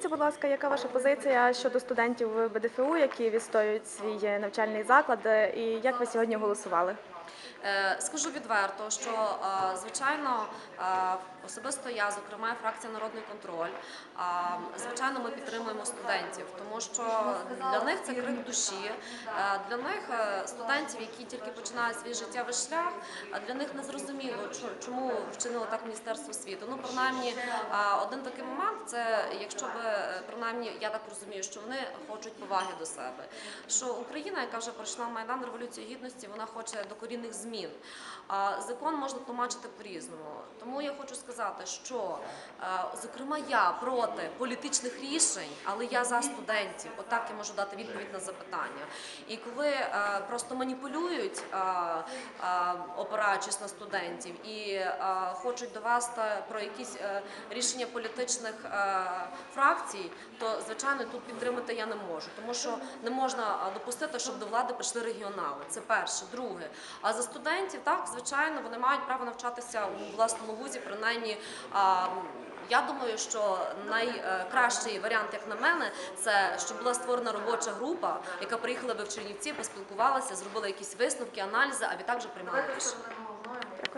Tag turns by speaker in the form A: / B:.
A: Поділіться, будь ласка, яка ваша позиція щодо студентів БДФУ, які відстоюють свій навчальний заклад, е, і як ви сьогодні голосували?
B: Е, Скажу відверто, що е, звичайно особисто я, зокрема, фракція Народний контроль. Звичайно, ми підтримуємо студентів, тому що для них це крик душі. Для них студентів, які тільки починають свій життєвий шлях, для них не зрозуміло, чому вчинило так Міністерство освіти. Ну, принаймні, один такий момент це якщо би принаймні я так розумію, що вони хочуть поваги до себе. Що Україна, яка вже пройшла майдан революції гідності, вона хоче докорінних змін. А закон можна тлумачити по-різному. Тому я хочу сказати, що е, зокрема я проти політичних рішень, але я за студентів. Отак я можу дати відповідь на запитання. І коли е, просто маніпулюють, е, е, опираючись на студентів, і е, хочуть довести про якісь е, рішення політичних е, фракцій, то звичайно тут підтримати я не можу, тому що не можна допустити, щоб до влади прийшли регіонали. Це перше. Друге, а за студентів, так звичайно, вони мають право навчатися у власному вузі, принаймні. я думаю, що найкращий варіант, як на мене, це щоб була створена робоча група, яка приїхала би в Чернівці, поспілкувалася, зробила якісь висновки, аналізи, а відтак вже приймала рішення.